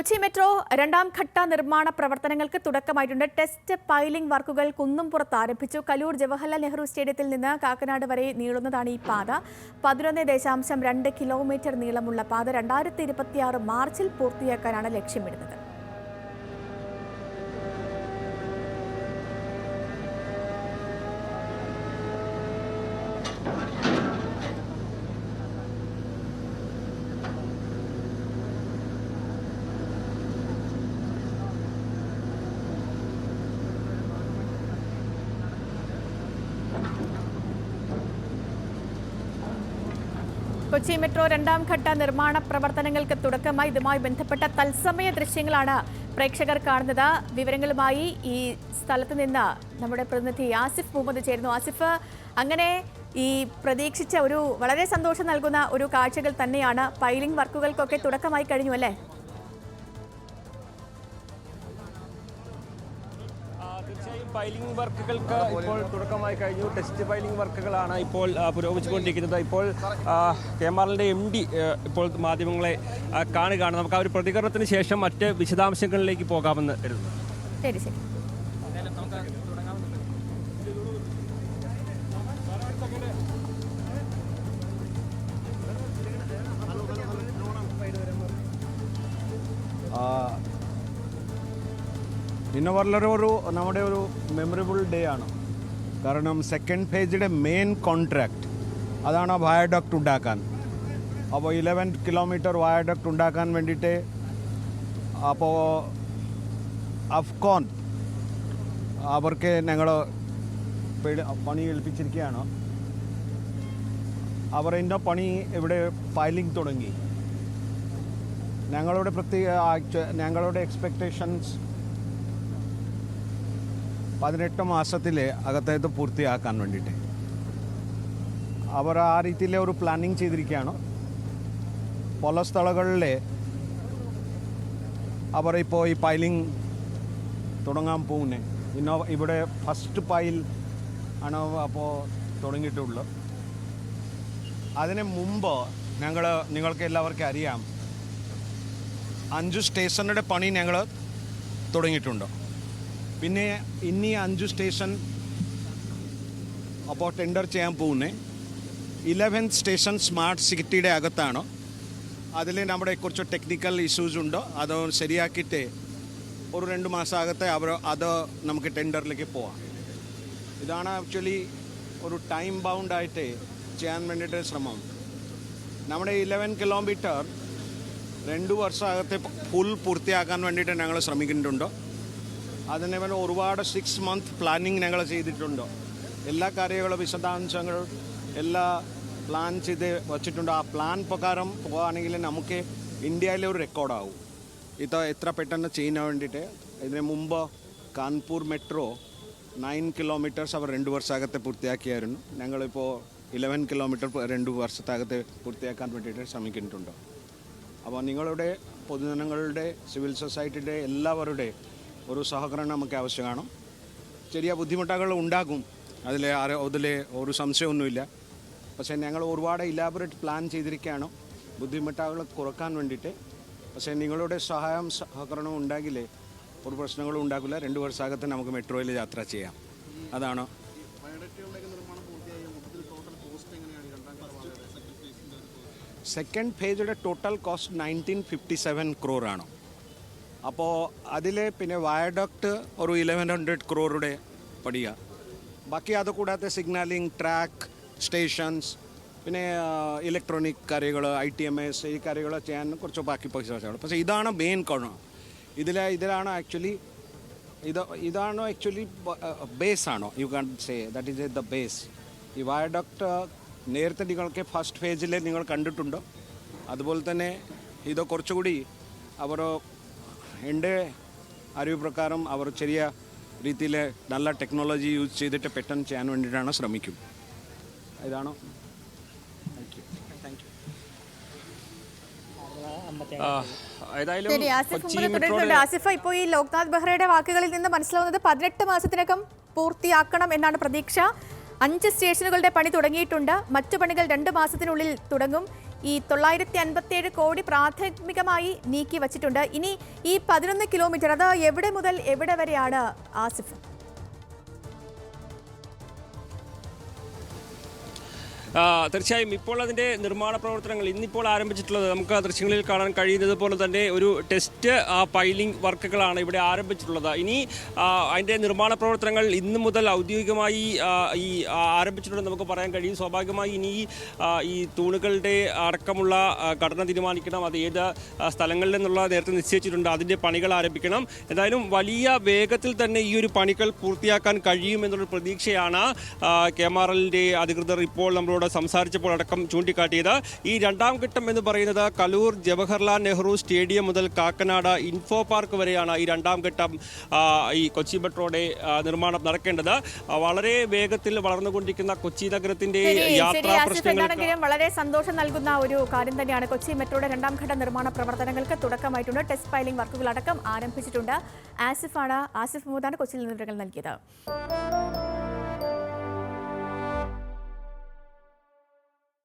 Kochi metro രണ്ടാം ഘട്ട നിർമ്മാണ പ്രവർത്തനങ്ങൾക്ക് തുടക്കമായിട്ടുണ്ട്. ടെസ്റ്റ് പൈലിംഗ് വർക്കുകൾ കുന്നുംപുറത്ത് ആരംഭിച്ചു. കലൂർ ജവഹർലാൽ നെഹ്റു സ്റ്റേഡിയത്തിൽ നിന്ന് കാക്കനാട് വരെ നീളുന്നതാണ് ഈ പാത. പതിനൊന്ന് ദശാംശം രണ്ട് കിലോമീറ്റർ നീളമുള്ള പാത രണ്ടായിരത്തി ഇരുപത്തിയാറ് മാർച്ചിൽ പൂർത്തിയാക്കാനാണ് ലക്ഷ്യമിടുന്നത്. കൊച്ചി മെട്രോ രണ്ടാം ഘട്ട നിർമ്മാണ പ്രവർത്തനങ്ങൾക്ക് തുടക്കമായി ഇതുമായി ബന്ധപ്പെട്ട തത്സമയ ദൃശ്യങ്ങളാണ് പ്രേക്ഷകർ കാണുന്നത്. വിവരങ്ങളുമായി ഈ സ്ഥലത്ത് നിന്ന് നമ്മുടെ പ്രതിനിധി ആസിഫ് മുഹമ്മദ് ചേരുന്നു. ആസിഫ് അങ്ങനെ ഈ പ്രതീക്ഷിച്ച ഒരു വളരെ സന്തോഷം നൽകുന്ന ഒരു കാഴ്ചകൾ തന്നെയാണ് പൈലിംഗ് വർക്കുകൾക്കൊക്കെ തുടക്കമായി കഴിഞ്ഞു അല്ലേ? പൈലിംഗ് വർക്കുകൾക്ക് ഇപ്പോൾ തുടക്കമായി കഴിഞ്ഞു. ടെസ്റ്റ് പൈലിംഗ് വർക്കുകളാണ് ഇപ്പോൾ പുരോഗമിച്ചുകൊണ്ടിരിക്കുന്നത്. ഇപ്പോൾ കെ എം ആറിന്റെ എം ഡി ഇപ്പോൾ മാധ്യമങ്ങളെ കാണുകയാണ്. നമുക്ക് ആ ഒരു പ്രതികരണത്തിന് ശേഷം മറ്റ് വിശദാംശങ്ങളിലേക്ക് പോകാമെന്ന് കരുതുന്നു. ശരി ശരി. ഇന്ന് വളരെ ഒരു നമ്മുടെ ഒരു മെമ്മറബിൾ ഡേ ആണ്. കാരണം സെക്കൻഡ് ഫേജിന്റെ മെയിൻ കോൺട്രാക്ട് അതാണ് വയഡക്ട് ഉണ്ടാക്കാൻ. അപ്പോൾ ഇലവൻ കിലോമീറ്റർ വയഡക്ട് ഉണ്ടാക്കാൻ വേണ്ടിയിട്ട് അപ്പോൾ അഫ്കോൺ അവർക്ക് ഞങ്ങൾ പണി ഏൽപ്പിച്ചിരിക്കുകയാണ്. അവർ ഇതിന്റെ പണി ഇവിടെ ഫയലിംഗ് തുടങ്ങി. ഞങ്ങളുടെ പ്രത്യേക ഞങ്ങളുടെ എക്സ്പെക്റ്റേഷൻസ് പതിനെട്ട് മാസത്തിൽ അകത്തേത് പൂർത്തിയാക്കാൻ വേണ്ടിയിട്ട്. അവർ ആ രീതിയിൽ ഒരു പ്ലാനിങ് ചെയ്തിരിക്കുകയാണ്. പല സ്ഥലങ്ങളിൽ അവർ ഇപ്പോൾ ഈ പൈലിംഗ് തുടങ്ങാൻ പോകുന്നത് ഇന്നോ ഇവിടെ ഫസ്റ്റ് പൈൽ ആണ് അപ്പോൾ തുടങ്ങിയിട്ടുള്ളത്. അതിന് മുമ്പ് ഞങ്ങൾ നിങ്ങൾക്ക് എല്ലാവർക്കും അറിയാം അഞ്ച് സ്റ്റേഷനുടെ പണി ഞങ്ങൾ തുടങ്ങിയിട്ടുണ്ട്. പിന്നെ ഇനി അഞ്ച് സ്റ്റേഷൻ അപ്പോൾ ടെൻഡർ ചെയ്യാൻ പോകുന്നത് ഇലവൻത്ത് സ്റ്റേഷൻ സ്മാർട്ട് സിറ്റിയുടെ അകത്താണോ. അതിൽ നമ്മുടെ കുറച്ച് ടെക്നിക്കൽ ഇഷ്യൂസ് ഉണ്ടോ. അത് ശരിയാക്കിയിട്ട് ഒരു രണ്ട് മാസം അകത്തെ അവർ അത് നമുക്ക് ടെൻഡറിലേക്ക് പോവാം. ഇതാണ് ആക്ച്വലി ഒരു ടൈം ബൗണ്ട് ആയിട്ട് ചെയ്യാൻ വേണ്ടിയിട്ട് ശ്രമം. നമ്മുടെ ഇലവൻ കിലോമീറ്റർ രണ്ട് വർഷം അകത്തെ ഫുൾ പൂർത്തിയാക്കാൻ വേണ്ടിയിട്ട് ഞങ്ങൾ ശ്രമിക്കുന്നുണ്ട്. അതിന് വേണ്ടി ഒരുപാട് സിക്സ് മന്ത് പ്ലാനിങ് ഞങ്ങൾ ചെയ്തിട്ടുണ്ട്. എല്ലാ കാര്യങ്ങളും വിശദാംശങ്ങൾ എല്ലാ പ്ലാൻ ചെയ്ത് വച്ചിട്ടുണ്ട്. ആ പ്ലാൻ പ്രകാരം പോകുകയാണെങ്കിൽ നമുക്ക് ഇന്ത്യയിലെ ഒരു റെക്കോർഡാവും ഇത് എത്ര പെട്ടെന്ന് ചെയ്യാൻ വേണ്ടിയിട്ട്. ഇതിന് മുമ്പ് കാൺപൂർ മെട്രോ നയൻ കിലോമീറ്റേഴ്സ് അവർ രണ്ട് വർഷമകത്തെ പൂർത്തിയാക്കിയായിരുന്നു. ഞങ്ങളിപ്പോൾ ഇലവൻ കിലോമീറ്റർ രണ്ട് വർഷത്തകത്തെ പൂർത്തിയാക്കാൻ വേണ്ടിയിട്ട് ശ്രമിക്കുന്നുണ്ട്. അപ്പോൾ നിങ്ങളുടെ പൊതുജനങ്ങളുടെ സിവിൽ സൊസൈറ്റിയുടെ എല്ലാവരുടെ ഒരു സഹകരണം നമുക്ക് ആവശ്യമാണ് ചെറിയ ബുദ്ധിമുട്ടുകൾ ഉണ്ടാകും. അതിൽ അതിൽ ഒരു സംശയമൊന്നുമില്ല. പക്ഷേ ഞങ്ങൾ ഒരുപാട് ഇലാബറേറ്റ് പ്ലാൻ ചെയ്തിരിക്കുകയാണ്. ബുദ്ധിമുട്ടുകൾ കുറയ്ക്കാൻ വേണ്ടിയിട്ട്. പക്ഷേ നിങ്ങളുടെ സഹായം സഹകരണവും ഉണ്ടെങ്കിലേ ഒരു പ്രശ്നങ്ങളും ഉണ്ടാക്കില്ല രണ്ട് വർഷമകത്ത് നമുക്ക് മെട്രോയിൽ യാത്ര ചെയ്യാം. അതാണ്. Second ഫേജിയുടെ total cost nineteen fifty seven ക്രോറാണ് അപ്പോൾ അതിൽ പിന്നെ വയഡക്ട് ഒരു ഇലവൻ ഹൺഡ്രഡ് ക്രോറുടെ പടിയ. ബാക്കി അത് കൂടാതെ സിഗ്നലിംഗ് ട്രാക്ക് സ്റ്റേഷൻസ് പിന്നെ ഇലക്ട്രോണിക് കാര്യങ്ങൾ ഐ ടി എം എസ് ഈ കാര്യങ്ങൾ ചെയ്യാൻ കുറച്ച് ബാക്കി പൈസ പക്ഷേ ഇതാണ് മെയിൻ കോണം ഇതിൽ ഇതിലാണ് ആക്ച്വലി ഇത് ഇതാണോ ആക്ച്വലി ബേസ് ആണോ? You can say that is the base ഈ വയഡക്ട് നേരത്തെ നിങ്ങൾക്ക് ഫസ്റ്റ് ഫേജിൽ നിങ്ങൾ കണ്ടിട്ടുണ്ടോ. അതുപോലെ തന്നെ ഇത് കുറച്ചുകൂടി അവർ എന്റെ അറിവ് പ്രകാരം അവർ ചെറിയ രീതിയിൽ നല്ല ടെക്നോളജി യൂസ് ചെയ്തിട്ട് പെട്ടെന്ന് ചെയ്യാൻ വേണ്ടിയിട്ടാണ് ശ്രമിക്കും ഇതാണോ? ശരി ആസിഫ് ആസിഫ് ഇപ്പോൾ ഈ ലോക്നാഥ് ബെഹ്റയുടെ വാക്കുകളിൽ നിന്ന് മനസ്സിലാവുന്നത് പതിനെട്ട് മാസത്തിനകം പൂർത്തിയാക്കണം എന്നാണ് പ്രതീക്ഷ. അഞ്ച് സ്റ്റേഷനുകളുടെ പണി തുടങ്ങിയിട്ടുണ്ട്. മറ്റു പണികൾ രണ്ട് മാസത്തിനുള്ളിൽ തുടങ്ങും. ഈ തൊള്ളായിരത്തി അൻപത്തിയേഴ് കോടി പ്രാഥമികമായി നീക്കി വച്ചിട്ടുണ്ട്. ഇനി ഈ പതിനൊന്ന് കിലോമീറ്റർ അത് എവിടെ മുതൽ എവിടെ വരെയാണ് ആസിഫ് തീർച്ചയായും ഇപ്പോൾ അതിന്റെ നിർമ്മാണ പ്രവർത്തനങ്ങൾ ഇന്നിപ്പോൾ ആരംഭിച്ചിട്ടുള്ളത് നമുക്ക് ദൃശ്യങ്ങളിൽ കാണാൻ കഴിയുന്നത് പോലെ തന്നെ ഒരു ടെസ്റ്റ് പൈലിംഗ് വർക്കുകളാണ് ഇവിടെ ആരംഭിച്ചിട്ടുള്ളത്. ഇനി അതിന്റെ നിർമ്മാണ പ്രവർത്തനങ്ങൾ ഇന്ന് മുതൽ ഔദ്യോഗികമായി ഈ ആരംഭിച്ചിട്ടുണ്ടെന്ന് നമുക്ക് പറയാൻ കഴിയും. സ്വാഭാവികമായി ഇനി ഈ, തൂണുകളുടെ അടക്കമുള്ള ഘടന തീരുമാനിക്കണം. അത് ഏത് സ്ഥലങ്ങളിൽ നിന്നുള്ള നേരത്തെ നിശ്ചയിച്ചിട്ടുണ്ട്. അതിന്റെ പണികൾ ആരംഭിക്കണം. എന്തായാലും വലിയ വേഗത്തിൽ തന്നെ ഈ ഒരു പണികൾ പൂർത്തിയാക്കാൻ കഴിയുമെന്നുള്ള പ്രതീക്ഷയാണ് കെ എം ആർ എല്ലിന്റെ അധികൃതർ ഇപ്പോൾ നമ്മളോട് സംസാരിച്ചപ്പോൾ അടക്കം ചൂണ്ടിക്കാട്ടിയത്. ഈ രണ്ടാം ഘട്ടം എന്ന് പറയുന്നത് കലൂർ ജവഹർലാൽ നെഹ്റു സ്റ്റേഡിയം മുതൽ കാക്കനാട് ഇൻഫോ പാർക്ക് വരെയാണ് ഈ രണ്ടാം ഘട്ടം ഈ കൊച്ചി മെട്രോയുടെ നിർമ്മാണം നടക്കേണ്ടത്. വളരെ വേഗത്തിൽ വളർന്നുകൊണ്ടിരിക്കുന്ന കൊച്ചി നഗരത്തിന്റെ യാത്രാ വളരെ സന്തോഷം നൽകുന്ന ഒരു കാര്യം തന്നെയാണ്. കൊച്ചി മെട്രോയുടെ രണ്ടാം ഘട്ട നിർമ്മാണ പ്രവർത്തനങ്ങൾക്ക് തുടക്കമായിട്ടുണ്ട്. ടെസ്റ്റ് പൈലിംഗ് വർക്കുകൾ അടക്കം ആരംഭിച്ചിട്ടുണ്ട്. ആസിഫാണ് ആസിഫ് മുഹമ്മദാണ് കൊച്ചിയിൽ നിന്ന് വിവരങ്ങൾ നൽകിയത്.